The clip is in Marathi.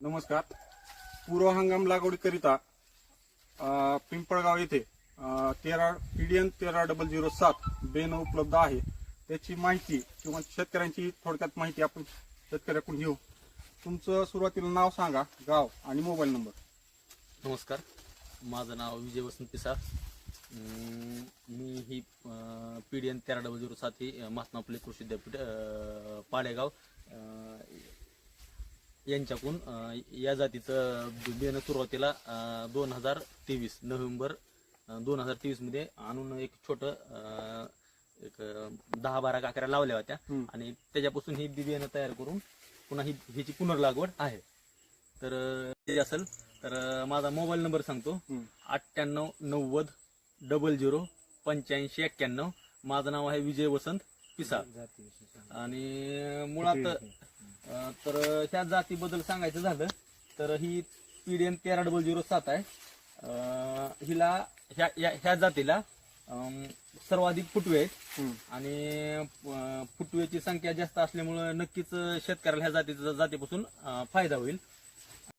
नमस्कार. पूर्व हंगाम लागवडीकरिता पिंपळगाव येथे अ, तेरा पीडीएन तेरा डबल झिरो सात बेन उपलब्ध आहे. त्याची माहिती किंवा शेतकऱ्यांची थोडक्यात माहिती आपण शेतकऱ्याकडून घेऊ. तुमचं सुरुवातीला नाव सांगा गाव आणि मोबाईल नंबर. नमस्कार. माझं नाव विजय वसंत पिसाळ. मी ही पी डी एन तेरा डबल झिरो सात ही महात्मा फुले कृषी विद्यापीठ पाडेगाव यांच्याकडून या जातीचं बियाणं सुरुवातीला दोन हजार तेवीस नोव्हेंबर दोन हजार तेवीसमध्ये आणून एक छोटं एक दहा बारा काकऱ्या लावल्या होत्या. आणि त्याच्यापासून ही बियाणं तयार करून पुन्हा ही ह्याची पुनर्लागवड आहे. तर ते असेल तर माझा मोबाईल नंबर सांगतो. अठ्ठ्याण्णव नव्वद डबल झिरो पंच्याऐंशी एक्क्याण्णव. माझं नाव आहे विजय वसंत पिसाळ. आणि मुळात अं, तर ह्या जातीबद्दल सांगायचं झालं तर ही पीडीएन तेरा डबल झिरो सात आहे. अं, हिला ह्या या- ह्या जातीला अं, सर्वाधिक फुटवे आहेत. आणि अं, फुटवेची संख्या जास्त असल्यामुळं नक्कीच शेतकऱ्याला ह्या जातीचा जातीपासून अं, फायदा होईल.